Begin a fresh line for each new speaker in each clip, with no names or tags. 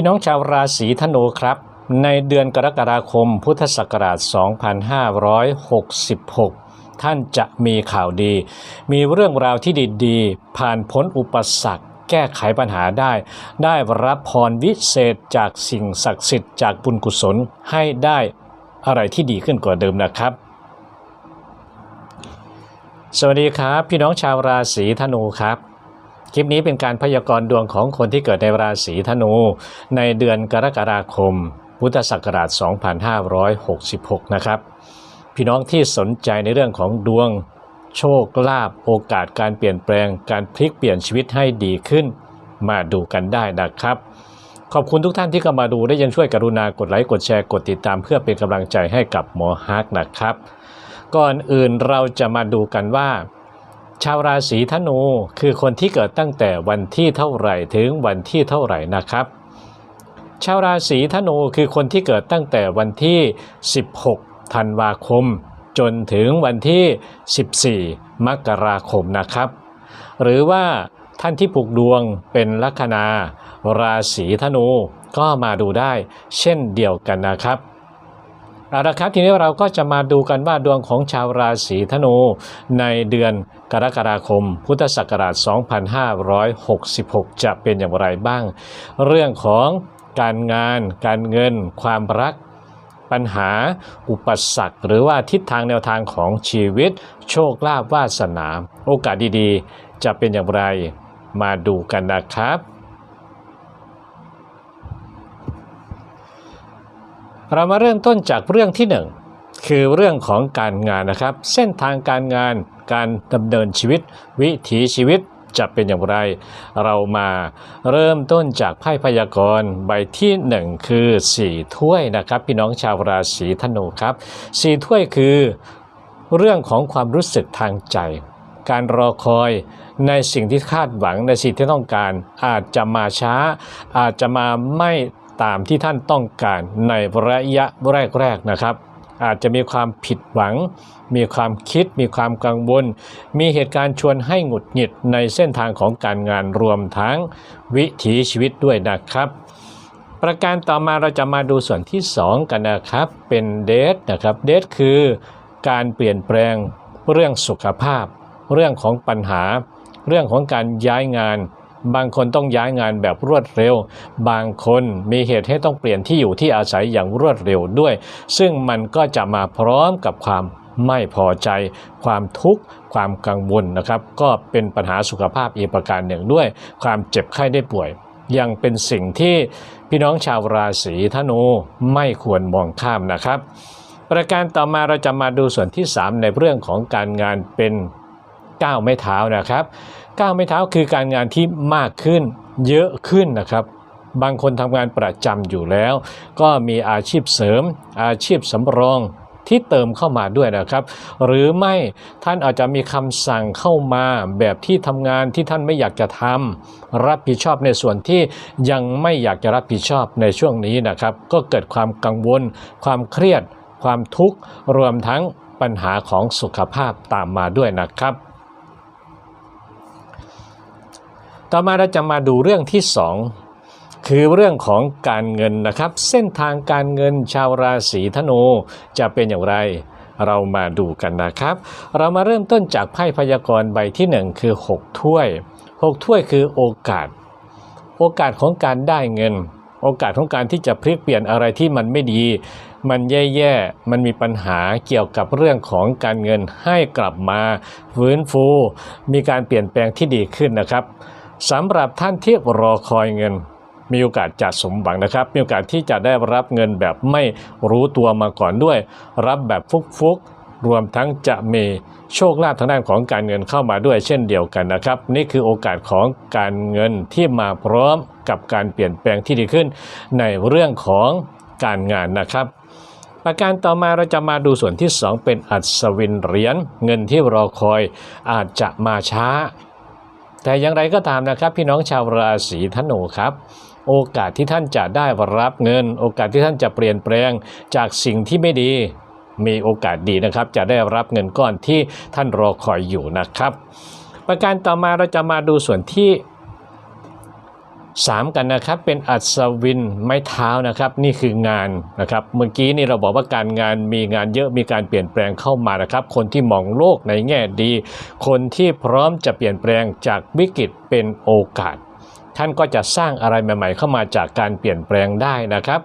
พี่น้องชาวราศีธนูครับ ในเดือนกรกฎาคมพุทธศักราช 2566 ท่านจะมีข่าวดี มีเรื่องราวที่ดีๆ ผ่านพ้นอุปสรรคแก้ไขปัญหาได้ ได้รับพรวิเศษจากสิ่งศักดิ์สิทธิ์จากบุญกุศลให้ได้อะไรที่ดีขึ้นกว่าเดิมนะครับ สวัสดีครับ พี่น้องชาวราศีธนูครับ คลิปนี้เป็นการพยากรณ์ดวงของคนที่เกิดในราศีธนู ในเดือนกรกฎาคม พุทธศักราช 2566 นะครับ พี่น้องที่สนใจในเรื่องของดวง โชคลาภโอกาสการเปลี่ยนแปลง การพลิกเปลี่ยนชีวิตให้ดีขึ้น มาดูกันได้นะครับ ขอบคุณทุกท่านที่เข้ามาดูและยังช่วยกรุณากดไลค์กดแชร์กดติดตามเพื่อเป็นกำลังใจให้กับหมอฮักนะครับ ก่อนอื่นเราจะมาดูกันว่า ชาวราศีธนูคือคนที่เกิดตั้งแต่วันที่เท่าไหร่ถึงวันที่เท่าไหร่นะครับ ชาวราศีธนูคือคนที่เกิดตั้งแต่วันที่ 16 ธันวาคม จนถึงวันที่ 14 มกราคมนะครับ หรือว่าท่านที่ผูกดวงเป็นลัคนาราศีธนูก็มาดูได้เช่นเดียวกันนะครับ เอาละครับทีนี้เราก็จะมาดูกันว่าดวงของชาวราศีธนู ในเดือนกรกฎาคม พุทธศักราช 2566 จะเป็นอย่างไรบ้าง เรื่องของการงาน การเงิน ความรักปัญหาอุปสรรค หรือว่าทิศทางแนวทางของชีวิต โชคลาภวาสนา โอกาสดีๆ จะเป็นอย่างไรมาดูกันนะครับ เรามาเริ่มต้นจากเรื่องที่หนึ่งคือเรื่องของการงานนะครับ เส้นทางการงานการดำเนินชีวิต วิถีชีวิตจะเป็นอย่างไร เรามาเริ่มต้นจากไพ่พยากรณ์ใบที่หนึ่งคือสีถ้วยนะครับ พี่น้องชาวราศีธนูครับสีถ้วยคือเรื่องของความรู้สึกทางใจ การรอคอยในสิ่งที่คาดหวังในสิ่งที่ต้องการ อาจจะมาช้า อาจจะมาไม่ ตามที่ท่านต้องการในระยะแรกๆนะครับ อาจจะมีความผิดหวัง มีความคิด มีความกังวล มีเหตุการณ์ชวนให้หงุดหงิดในเส้นทางของการงานรวมทั้งวิถีชีวิตด้วยนะครับประการต่อมาเราจะมาดูส่วนที่ 2 กันนะครับ เป็นเดทนะครับเดทคือการเปลี่ยนแปลงเรื่องสุขภาพ เรื่องของปัญหา เรื่องของการย้ายงาน บางคนต้องย้ายงานแบบรวดเร็ว บางคนมีเหตุให้ต้องเปลี่ยนที่อยู่ที่อาศัยอย่างรวดเร็วด้วย ซึ่งมันก็จะมาพร้อมกับความไม่พอใจ ความทุกข์ ความกังวลนะครับ ก็เป็นปัญหาสุขภาพอีกประการหนึ่งด้วย ความเจ็บไข้ได้ป่วย ยังเป็นสิ่งที่พี่น้องชาวราศีธนูไม่ควรมองข้ามนะครับ ประการต่อมาเราจะมาดูส่วนที่ 3 ในเรื่องของการงานเป็นก้าวไม้เท้านะครับ ก้าวไม้เท้าคือการงานที่มากขึ้นเยอะขึ้นนะครับ บางคนทำงานประจำอยู่แล้ว ก็มีอาชีพเสริม อาชีพสำรองที่เติมเข้ามาด้วยนะครับ หรือไม่ท่านอาจจะมีคำสั่งเข้ามาแบบที่ทำงานที่ท่านไม่อยากจะทำรับผิดชอบในส่วนที่ยังไม่อยากจะรับผิดชอบในช่วงนี้นะครับ ก็เกิดความกังวล ความเครียด ความทุกข์ รวมทั้งปัญหาของสุขภาพตามมาด้วยนะครับ ต่อมาเราจะมาดูเรื่องที่ 2 คือเรื่องของการเงินนะครับ เส้นทางการเงินชาวราศีธนูจะเป็นอย่างไรเรามาดูกันนะครับ เรามาเริ่มต้นจากไพ่พยากรณ์ใบที่ 1 คือ 6 ถ้วย 6 ถ้วยคือโอกาส โอกาสของการได้เงิน โอกาสของการที่จะพลิกเปลี่ยนอะไรที่มันไม่ดี มันแย่ๆ มันมีปัญหาเกี่ยวกับเรื่องของการเงินให้กลับมาฟื้นฟู มีการเปลี่ยนแปลงที่ดีขึ้นนะครับ สำหรับท่านที่รอคอยเงิน มีโอกาสจะสมหวังนะครับ มีโอกาสที่จะได้รับเงินแบบไม่รู้ตัวมาก่อนด้วย รับแบบฟุกๆ รวมทั้งจะมีโชคลาภทางด้านของการเงินเข้ามาด้วยเช่นเดียวกันนะครับ นี่คือโอกาสของการเงินที่มาพร้อมกับการเปลี่ยนแปลงที่ดีขึ้น ในเรื่องของการงานนะครับประการต่อมาเราจะมาดูส่วนที่ 2 เป็นอัศวินเหรียญเงินที่รอคอยอาจจะมาช้า แต่อย่างไรก็ตามนะครับ พี่น้องชาวราศีธนูครับ โอกาสที่ท่านจะได้รับเงิน โอกาสที่ท่านจะเปลี่ยนแปลงจากสิ่งที่ไม่ดีมีโอกาสดีนะครับ จะได้รับเงินก้อนที่ท่านรอคอยอยู่นะครับ ประการต่อมาเราจะมาดูส่วนที่ สามกันนะครับเป็นอัศวินไม้เท้านะครับนี่คืองานนะครับเมื่อกี้นี่เราบอกว่าการงานมีงานเยอะมีการเปลี่ยนแปลงเข้ามานะครับ คนที่มองโลกในแง่ดี คนที่พร้อมจะเปลี่ยนแปลงจากวิกฤตเป็นโอกาส ท่านก็จะสร้างอะไรใหม่ ๆ เข้ามาจากการเปลี่ยนแปลงได้นะครับ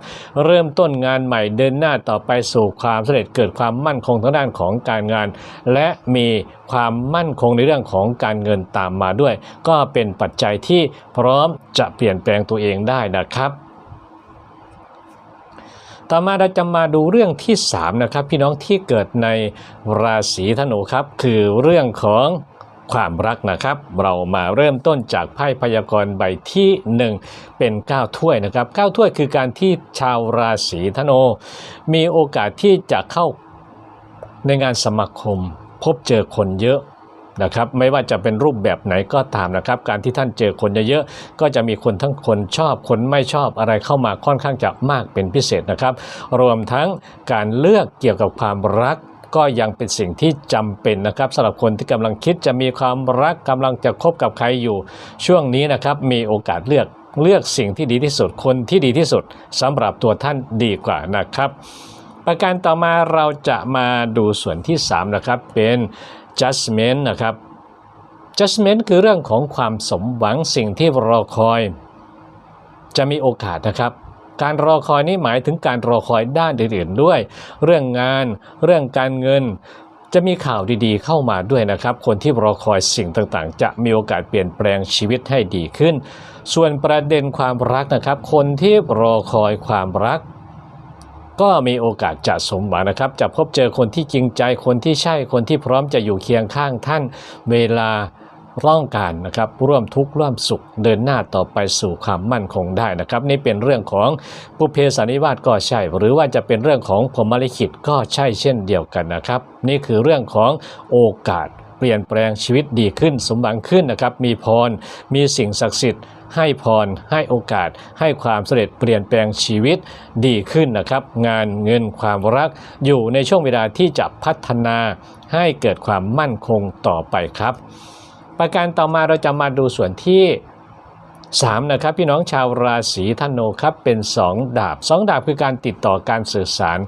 เริ่มต้นงานใหม่เดินหน้าต่อไปสู่ความสำเร็จเกิดความมั่นคงทางด้านของการงาน และมีความมั่นคงในเรื่องของการเงินตามมาด้วย ก็เป็นปัจจัยที่พร้อมจะเปลี่ยนแปลงตัวเองได้นะครับต่อมาเราจะมาดูเรื่องที่3นะครับพี่น้องที่เกิดในราศีธนูครับ คือเรื่องของ ความรักนะครับ เรามาเริ่มต้นจากไพ่พยากรณ์ใบที่ 1 เป็น 9 ถ้วยนะครับ 9 ถ้วยคือการที่ชาวราศีธนูมีโอกาสที่จะเข้าในงานสมาคม พบเจอคนเยอะนะครับไม่ว่าจะเป็นรูปแบบไหนก็ตามนะครับ การที่ท่านเจอคนเยอะๆก็จะมีคนทั้งคนชอบคนไม่ชอบอะไรเข้ามาค่อนข้างจะมากเป็นพิเศษนะครับ รวมทั้งการเลือกเกี่ยวกับความรัก ก็ยังเป็นสิ่งที่จำเป็นนะครับสำหรับคนที่กำลังคิดจะมีความรักกำลังจะคบกับใครอยู่ ช่วงนี้นะครับมีโอกาสเลือกเลือกสิ่งที่ดีที่สุดคนที่ดีที่สุดสำหรับตัวท่านดีกว่านะครับ ประการต่อมาเราจะมาดูส่วนที่ 3 นะครับ เป็น judgment นะครับ judgment คือเรื่องของความสมหวังสิ่งที่รอคอย จะมีโอกาสนะครับ การรอคอยนี้หมายถึงการรอคอยด้านอื่นๆด้วย เรื่องงาน เรื่องการเงินจะมีข่าวดีๆ เข้ามาด้วยนะครับ คนที่รอคอยสิ่งต่างๆ จะมีโอกาสเปลี่ยนแปลงชีวิตให้ดีขึ้น ส่วนประเด็นความรักนะครับ คนที่รอคอยความรัก ก็มีโอกาสจะสมหวังนะครับ จะพบเจอคนที่จริงใจ คนที่ใช่ คนที่พร้อมจะอยู่เคียงข้างท่าน เวลา ร่องการนะครับร่วมทุกข์ร่วมสุขเดินหน้าต่อไปสู่ความมั่นคงได้นะครับ นี่เป็นเรื่องของปุเพสานิวาสก็ใช่ หรือว่าจะเป็นเรื่องของพรมลิขิตก็ใช่เช่นเดียวกันนะครับ นี่คือเรื่องของโอกาสเปลี่ยนแปลงชีวิตดีขึ้นสมหวังขึ้นนะครับ มีพรมีสิ่งศักดิ์สิทธิ์ให้พรให้โอกาส ให้ความสำเร็จเปลี่ยนแปลงชีวิตดีขึ้นนะครับ งานเงินความรักอยู่ในช่วงเวลาที่จะพัฒนาให้เกิดความมั่นคงต่อไปครับ ประการต่อมาเราจะมาดูส่วนที่ 3 นะครับพี่น้องชาวราศีธนูครับเป็น 2 ดาบ 2 ดาบคือการติดต่อการสื่อสาร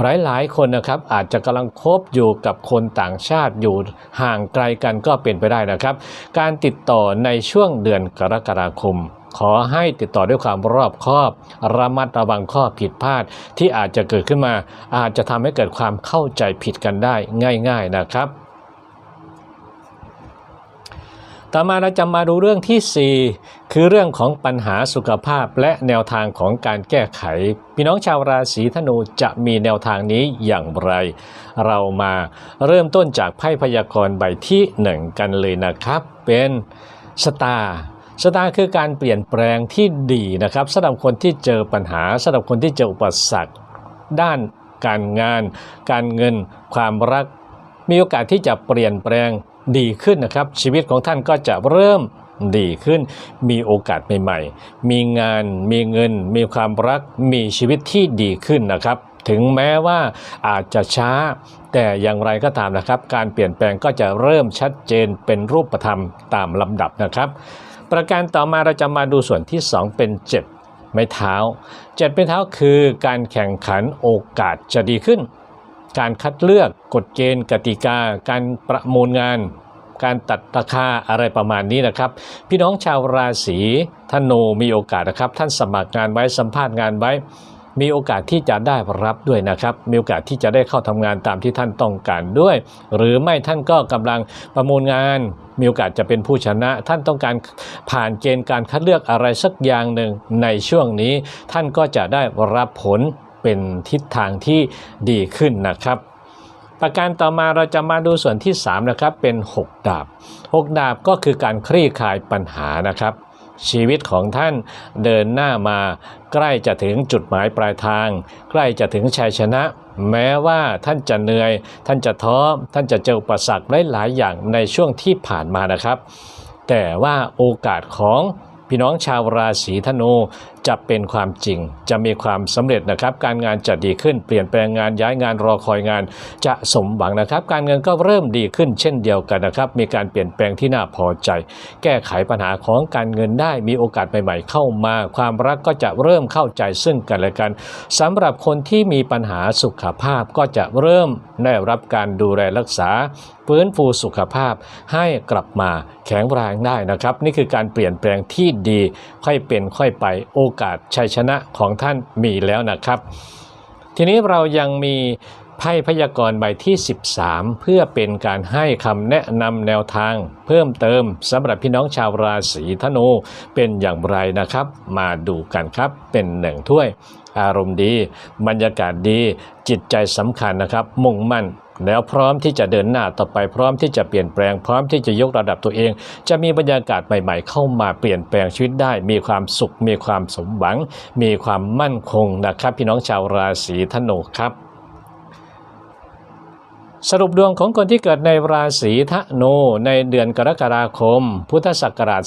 หลายๆคนนะครับอาจจะกำลังคบอยู่กับคนต่างชาติอยู่ห่างไกลกันก็เป็นไปได้นะครับ การติดต่อในช่วงเดือนกรกฎาคม ขอให้ติดต่อด้วยความรอบคอบ ระมัดระวังข้อผิดพลาดที่อาจจะเกิดขึ้นมา อาจจะทำให้เกิดความเข้าใจผิดกันได้ง่าย ๆนะครับ ต่อมาเราจะมาดูเรื่องทีสี่ 4 คือเรื่องของปัญหาสุขภาพและแนวทางของการแก้ไข พี่น้องชาวราศีธนูจะมีแนวทางนี้อย่างไร เรามาเริ่มต้นจากไพ่พยากรณ์ใบที่ 1 กันเลยนะครับ เป็นสตาร์สตาร์คือการเปลี่ยนแปลงที่ดีนะครับสำหรับคนที่เจอปัญหาสำหรับคนที่เจออุปสรรค ด้านการงาน การเงิน ความรัก มีโอกาสที่จะเปลี่ยนแปลง ดีขึ้นนะครับ ชีวิตของท่านก็จะเริ่มดีขึ้น มีโอกาสใหม่ๆ มีงาน มีเงิน มีความรัก มีชีวิตที่ดีขึ้นนะครับ ถึงแม้ว่าอาจจะช้า แต่อย่างไรก็ตามนะครับ การเปลี่ยนแปลงก็จะเริ่มชัดเจนเป็นรูปธรรมตามลำดับนะครับ ประการต่อมาเราจะมาดูส่วนที่ 2 เป็น 7 ไม้เท้า 7 ไม้เท้าคือการแข่งขันโอกาสจะดีขึ้น การคัดเลือกกฎเกณฑ์กติกา การประมูลงาน การตัดราคาอะไรประมาณนี้นะครับ พี่น้องชาวราศีธนูมีโอกาสนะครับ ท่านสมัครงานไว้สัมภาษณ์งานไว้ มีโอกาสที่จะได้รับด้วยนะครับ มีโอกาสที่จะได้เข้าทำงานตามที่ท่านต้องการด้วย หรือไม่ท่านก็กำลังประมูลงาน มีโอกาสจะเป็นผู้ชนะ ท่านต้องการผ่านเกณฑ์การคัดเลือกอะไรสักอย่างหนึ่งในช่วงนี้ ท่านก็จะได้รับผล เป็นทิศทางที่ดีขึ้นนะครับประการต่อมาเราจะมาดูส่วนที่3นะครับเป็น 6 ดาบ 6 ดาบก็คือการคลี่คลายปัญหานะครับ ชีวิตของท่านเดินหน้ามาใกล้จะถึงจุดหมายปลายทาง ใกล้จะถึงชัยชนะ แม้ว่าท่านจะเหนื่อย ท่านจะท้อท่านจะเจออุปสรรคหลายๆอย่างในช่วงที่ผ่านมานะครับ แต่ว่าโอกาสของพี่น้องชาวราศีธนู จะเป็นความจริง จะมีความสำเร็จนะครับ การงานจะดีขึ้น เปลี่ยนแปลงงานย้ายงานรอคอยงานจะสมหวังนะครับ การเงินก็เริ่มดีขึ้นเช่นเดียวกันนะครับ มีการเปลี่ยนแปลงที่น่าพอใจ แก้ไขปัญหาของการเงินได้มีโอกาสใหม่ๆ เข้ามา ความรักก็จะเริ่มเข้าใจซึ่งกันและกันสำหรับคนที่มีปัญหาสุขภาพก็จะเริ่มได้รับการดูแลรักษาฟื้นฟูสุขภาพให้กลับมาแข็งแรงได้นะครับ นี่คือการเปลี่ยนแปลงที่ดีค่อยเป็นค่อยไปโอกกาสชัยชนะของท่านมีแล้วนะครับ ทีนี้เรายังมีไพ่พยากรณ์ใบที่ 13 เพื่อเป็นการให้คำแนะนำแนวทาง เพิ่มเติมสำหรับพี่น้องชาวราศีธนูเป็นอย่างไรนะครับ มาดูกันครับเป็นหนึ่งถ้วย อารมณ์ดี บรรยากาศดี จิตใจสำคัญนะครับ มุ่งมั่น แล้วพร้อมที่จะเดินหน้าต่อไปพร้อมที่จะเปลี่ยนแปลง พร้อมที่จะยกระดับตัวเอง จะมีบรรยากาศใหม่ๆ เข้ามาเปลี่ยนแปลงชีวิตได้ มีความสุข มีความสมหวัง มีความมั่นคงนะครับ พี่น้องชาวราศีธนูครับสรุปดวงของคนที่เกิดในราศีธนูในเดือนกรกฎาคม พุทธศักราช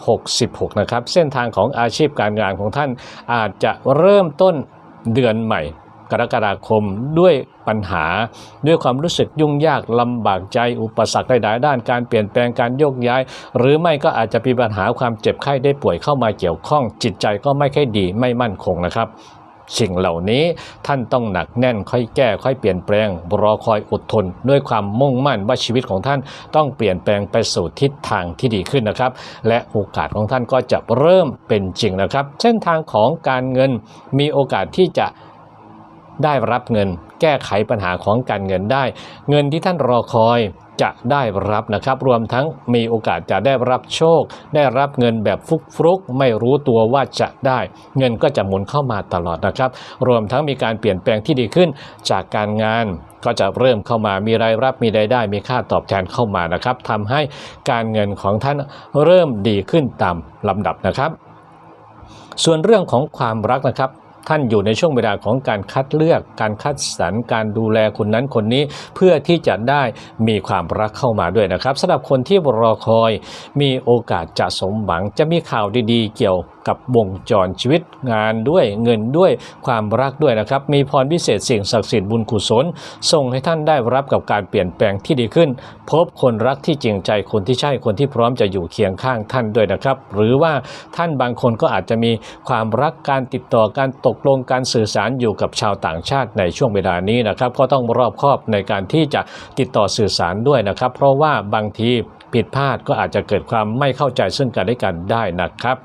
2566 นะครับ เส้นทางของอาชีพการงานของท่านอาจจะเริ่มต้นเดือนใหม่ กรกฎาคมด้วยปัญหา ด้วยความรู้สึกยุ่งยากลำบากใจอุปสรรคใดๆด้านการเปลี่ยนแปลงการโยกย้าย หรือไม่ก็อาจจะมีปัญหาความเจ็บไข้ได้ป่วยเข้ามาเกี่ยวข้อง จิตใจก็ไม่ค่อยดีไม่มั่นคงนะครับสิ่งเหล่านี้ท่านต้องหนักแน่นค่อยแก้ ค่อยเปลี่ยนแปลงรอคอยอดทน ด้วยความมุ่งมั่นว่าชีวิตของท่านต้องเปลี่ยนแปลงไปสู่ทิศทางที่ดีขึ้นนะครับ และโอกาสของท่านก็จะเริ่มเป็นจริงนะครับ เส้นทางของการเงินมีโอกาสที่จะ ได้รับเงิน แก้ไขปัญหาของการเงินได้ เงินที่ท่านรอคอยจะได้รับนะครับ รวมทั้งมีโอกาสจะได้รับโชค ได้รับเงินแบบฟุกฟุกไม่รู้ตัวว่าจะได้ เงินก็จะหมุนเข้ามาตลอดนะครับ รวมทั้งมีการเปลี่ยนแปลงที่ดีขึ้นจากการงานก็จะเริ่มเข้ามามีรายรับมีรายได้ มีค่าตอบแทนเข้ามานะครับทำให้การเงินของท่านเริ่มดีขึ้นตามลำดับนะครับ ส่วนเรื่องของความรักนะครับ ท่านอยู่ในช่วงเวลาของการคัดเลือก การคัดสรรการดูแลคนนั้นคนนี้ เพื่อที่จะได้มีความรักเข้ามาด้วยนะครับสำหรับคนที่รอคอยมีโอกาสจะสมหวังจะมีข่าวดีๆ เกี่ยว กับวงจรชีวิตงานด้วยเงินด้วยความรักด้วยนะครับ มีพรพิเศษสิ่งศักดิ์สิทธิ์บุญกุศลส่งให้ท่านได้รับกับการเปลี่ยนแปลงที่ดีขึ้น พบคนรักที่จริงใจคนที่ใช่คนที่พร้อมจะอยู่เคียงข้างท่านด้วยนะครับ หรือว่าท่านบางคนก็อาจจะมีความรักการติดต่อการตกลงการสื่อสารอยู่กับชาวต่างชาติในช่วงเวลานี้นะครับ ก็ต้องรอบคอบในการที่จะติดต่อสื่อสารด้วยนะครับ เพราะว่าบางทีผิดพลาดก็อาจจะเกิดความไม่เข้าใจซึ่งกันและกันได้นะครับ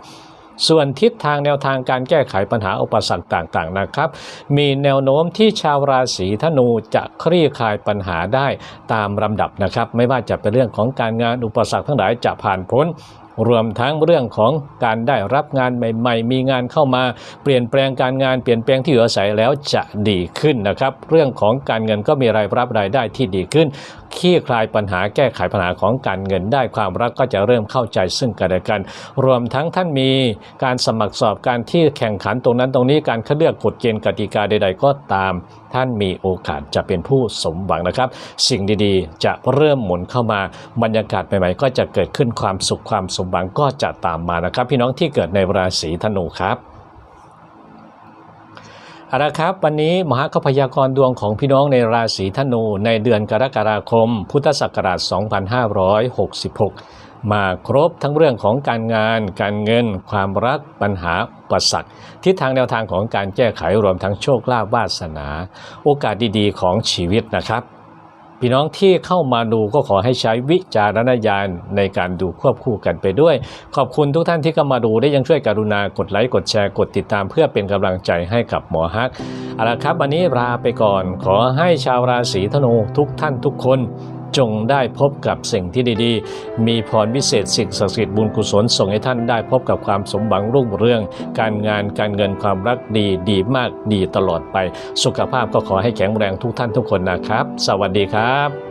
ส่วนทิศทางแนวทางการแก้ไขปัญหาอุปสรรคต่างๆนะครับ มีแนวโน้มที่ชาวราศีธนูจะคลี่คลายปัญหาได้ตามลำดับนะครับ ไม่ว่าจะเป็นเรื่องของการงานอุปสรรคทั้งหลายจะผ่านพ้นรวมทั้งเรื่องของการได้รับงานใหม่ ๆ มีงานเข้ามาเปลี่ยนแปลงการงานเปลี่ยนแปลงที่อยู่อาศัยแล้วจะดีขึ้นนะครับ เรื่องของการเงินก็มีรายรับรายได้ที่ดีขึ้น คลี่คลายปัญหาแก้ไขปัญหาของการเงินได้ความรักก็จะเริ่มเข้าใจซึ่งกันและกัน รวมทั้งท่านมีการสมัครสอบการที่แข่งขันตรงนั้นตรงนี้การคัดเลือกกฎเกณฑ์กติกาใด ๆ ก็ตาม ท่านมีโอกาสจะเป็นผู้สมหวังนะครับ สิ่งดีๆ จะเริ่มหมุนเข้ามาบรรยากาศใหม่ๆ ก็จะเกิดขึ้นความสุขความสมหวังก็จะตามมานะครับ พี่น้องที่เกิดในราศีธนูครับ เอาละครับ วันนี้มหาขพยากรดวงของพี่น้องในราศีธนูในเดือนกรกฎาคม พุทธศักราช 2566 มาครบทั้งเรื่องของการงาน การเงิน ความรักปัญหาประสักทิศทางแนวทางของการแก้ไขรวมทั้งโชคลาภวาสนา โอกาสดีๆ ของชีวิตนะครับ พี่น้องที่เข้ามาดูก็ขอให้ใช้วิจารณญาณในการดูควบคู่กันไปด้วย ขอบคุณทุกท่านที่เข้ามาดูได้ยังช่วยกรุณากดไลค์กดแชร์กดติดตามเพื่อเป็นกำลังใจให้กับหมอฮักเอาละครับวันนี้ลาไปก่อน ขอให้ชาวราศีธนูทุกท่านทุกคน จงได้พบกับสิ่งที่ดีๆ มีพรวิเศษสิ่งศักดิ์สิทธิ์บุญกุศลส่งให้ท่านได้พบกับความสมหวังรุ่งเรือง การงานการเงินความรักดีดีมากดีตลอดไป สุขภาพก็ขอให้แข็งแรงทุกท่านทุกคนนะครับ สวัสดีครับ